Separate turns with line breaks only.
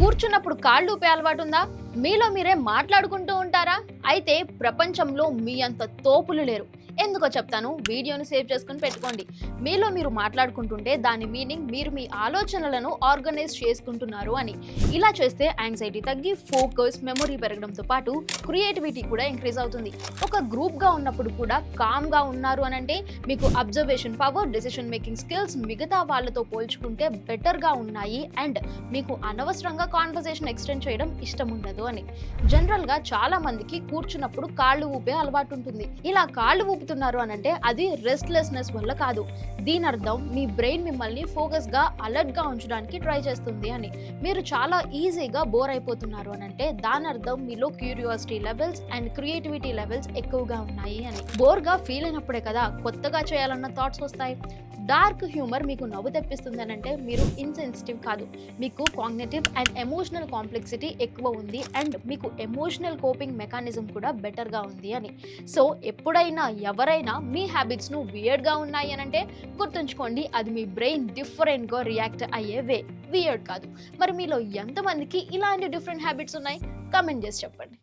కూర్చున్నప్పుడు కాళ్ళు ఊపే అలవాటు ఉందా మీలో మీరే మాట్లాడుకుంటూ ఉంటారా? అయితే ప్రపంచంలో మీ అంత తోపులు లేరు. ఎందుకో చెప్తాను? వీడియోని సేవ్ చేసుకుని పెట్టుకోండి. మీలో మీరు మాట్లాడుకుంటుంటే దాని మీనింగ్ మీరు మీ ఆలోచనలను ఆర్గనైజ్ చేసుకుంటున్నారు అని. ఇలా చేస్తే యాంగ్జైటీ తగ్గి ఫోకస్ మెమొరీ పెరగడంతో పాటు క్రియేటివిటీ కూడా ఇంక్రీజ్ అవుతుంది. ఒక గ్రూప్గా ఉన్నప్పుడు కూడా కామ్గా ఉన్నారు అని అంటే మీకు observation power decision making skills మిగతా వాళ్ళతో పోల్చుకుంటే బెటర్గా ఉన్నాయి అండ్ మీకు అనవసరంగా కాన్వర్సేషన్ ఎక్స్టెండ్ చేయడం ఇష్టం ఉండదు అని. జనరల్గా చాలా మందికి కూర్చున్నప్పుడు కాళ్ళు ఊపే అలవాటు ఉంటుంది ఇలా కాళ్ళు ఊపుతూ అని అంటే అది రెస్ట్లెస్నెస్ వల్ల కాదు. దీని అర్థం మీ బ్రెయిన్ మిమ్మల్ని ఫోకస్గా అలర్ట్గా ఉంచడానికి ట్రై చేస్తుంది అని. మీరు చాలా ఈజీగా బోర్ అయిపోతున్నారు అని అంటే దాని అర్థం మీలో curiosity levels and creativity levels ఎక్కువగా ఉన్నాయి అని. బోర్గా ఫీల్ అయినప్పుడే కదా కొత్తగా చేయాలన్న థాట్స్ వస్తాయి. డార్క్ హ్యూమర్ మీకు నవ్వు తెప్పిస్తుంది అని అంటే మీరు ఇన్సెన్సిటివ్ కాదు. మీకు కాగ్నేటివ్ అండ్ ఎమోషనల్ కాంప్లెక్సిటీ ఎక్కువ ఉంది అండ్ మీకు ఎమోషనల్ కోపింగ్ మెకానిజం కూడా బెటర్గా ఉంది అని. సో ఎప్పుడైనా ఎవరైనా మీ హ్యాబిట్స్ను వియర్డ్గా ఉన్నాయి అని అంటే గుర్తుంచుకోండి అది మీ బ్రెయిన్ డిఫరెంట్గా రియాక్ట్ అయ్యే వే వియర్డ్ కాదు. మరి మీలో ఎంతమందికి ఇలాంటి డిఫరెంట్ హ్యాబిట్స్ ఉన్నాయి? కమెంట్ చేసి చెప్పండి.